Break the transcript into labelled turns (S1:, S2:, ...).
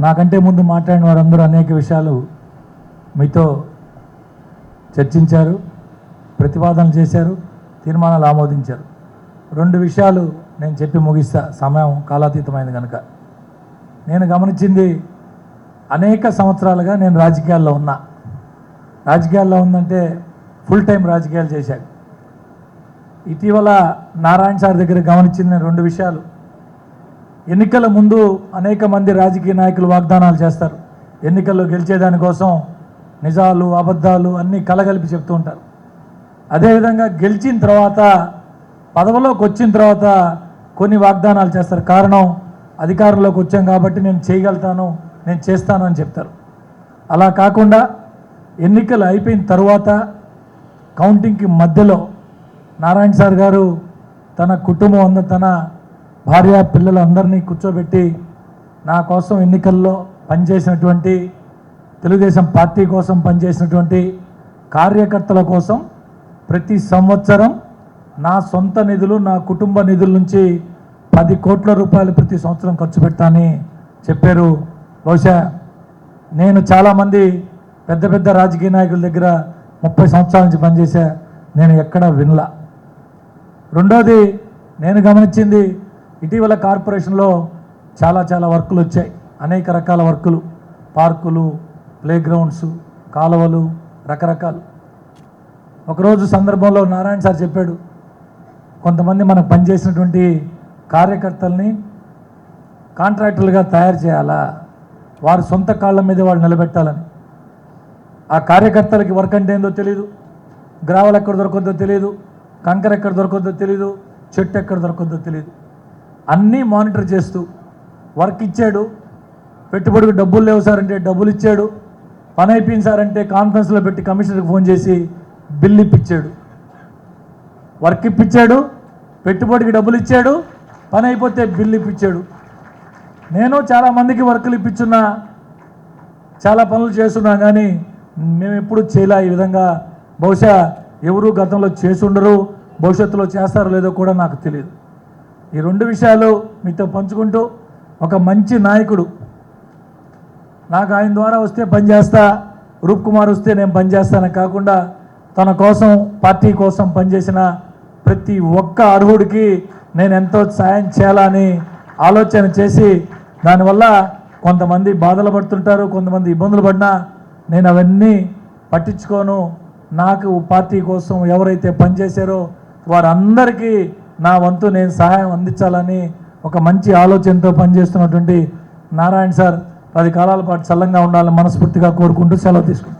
S1: నాకంటే ముందు మాట్లాడిన వారందరూ అనేక విషయాలు మీతో చర్చించారు ప్రతిపాదనలు చేశారు తీర్మానాలు ఆమోదించారు. రెండు విషయాలు నేను చెప్పి ముగిస్తా. సమయం కాలాతీతమైంది కనుక నేను గమనించింది అనేక సంవత్సరాలుగా నేను రాజకీయాల్లో ఉన్నా. రాజకీయాల్లో ఉందంటే ఫుల్ టైం రాజకీయాలు చేశాను. ఇటీవల నారాయణ సార్ దగ్గర గమనించింది నేను రెండు విషయాలు. ఎన్నికల ముందు అనేక మంది రాజకీయ నాయకులు వాగ్దానాలు చేస్తారు. ఎన్నికల్లో గెలిచేదానికోసం నిజాలు అబద్ధాలు అన్నీ కలగలిపి చెప్తూ ఉంటారు. అదేవిధంగా గెలిచిన తర్వాత పదవిలోకి వచ్చిన తర్వాత కొన్ని వాగ్దానాలు చేస్తారు. కారణం అధికారంలోకి వచ్చాం కాబట్టి నేను చేయగలుగుతాను నేను చేస్తాను అని చెప్తారు. అలా కాకుండా ఎన్నికలు అయిపోయిన తర్వాత కౌంటింగ్కి మధ్యలో నారాయణ సార్ గారు తన కుటుంబం అంద తన భార్య పిల్లలందరినీ కూర్చోబెట్టి నా కోసం ఎన్నికల్లో పనిచేసినటువంటి తెలుగుదేశం పార్టీ కోసం పనిచేసినటువంటి కార్యకర్తల కోసం ప్రతి సంవత్సరం నా సొంత నిధులు నా కుటుంబ నిధుల నుంచి పది కోట్ల రూపాయలు ప్రతి సంవత్సరం ఖర్చు పెడతానని చెప్పారు. బహుశా నేను చాలామంది పెద్ద పెద్ద రాజకీయ నాయకుల దగ్గర ముప్పై సంవత్సరాల నుంచి పనిచేశా నేను ఎక్కడా వినలా. రెండోది నేను గమనించింది ఇటీవల కార్పొరేషన్లో చాలా చాలా వర్కులు వచ్చాయి. అనేక రకాల వర్కులు. పార్కులు ప్లేగ్రౌండ్స్ కాలువలు రకరకాలు. ఒకరోజు సందర్భంలో నారాయణ సార్ చెప్పాడు కొంతమంది మనకు పనిచేసినటువంటి కార్యకర్తల్ని కాంట్రాక్టర్లుగా తయారు చేయాలా? వారి సొంత కాళ్ళ మీద వాళ్ళు నిలబెట్టాలని. ఆ కార్యకర్తలకి వర్క్ అంటే ఏందో తెలియదు గ్రావెల్ ఎక్కడ దొరకద్దో తెలియదు కంకర ఎక్కడ దొరకద్దో తెలియదు చెట్టు ఎక్కడ దొరకద్దో తెలియదు అన్నీ మానిటర్ చేస్తూ వర్క్ ఇచ్చాడు. పెట్టుబడికి డబ్బులు లేవు సార్ అంటే డబ్బులు ఇచ్చాడు. పని అయిపోయింది సార్ అంటే కాన్ఫరెన్స్లో పెట్టి కమిషనర్కి ఫోన్ చేసి బిల్ ఇప్పించాడు. వర్క్ ఇప్పించాడు. పెట్టుబడికి డబ్బులు ఇచ్చాడు. పని అయిపోతే బిల్ ఇప్పించాడు. నేను చాలా మందికి వర్కులు ఇప్పించున్నా చాలా పనులు చేస్తున్నా కానీ మేము ఎప్పుడు చేయలే ఈ విధంగా. బహుశా ఎవరు గతంలో చేసి ఉండరు భవిష్యత్తులో చేస్తారో లేదో కూడా నాకు తెలియదు. ఈ రెండు విషయాలు మీతో పంచుకుంటూ ఒక మంచి నాయకుడు నాకు ఆయన ద్వారా వస్తే పనిచేస్తా రూప్ కుమార్ వస్తే నేను పనిచేస్తానని కాకుండా తన కోసం పార్టీ కోసం పనిచేసిన ప్రతి ఒక్క అర్హుడికి నేను ఎంతో సాయం చేయాలని ఆలోచన చేసి దానివల్ల కొంతమంది బాధలు పడుతుంటారు కొంతమంది ఇబ్బందులు పడినా నేను అవన్నీ పట్టించుకోను. నాకు పార్టీ కోసం ఎవరైతే పనిచేశారో వారందరికీ నా వంతు నేను సహాయం అందించాలని ఒక మంచి ఆలోచనతో పనిచేస్తున్నటువంటి నారాయణ సార్ పది కాలాల పాటు చల్లంగా ఉండాలని మనస్ఫూర్తిగా కోరుకుంటూ సెలవు తీసుకుంటాను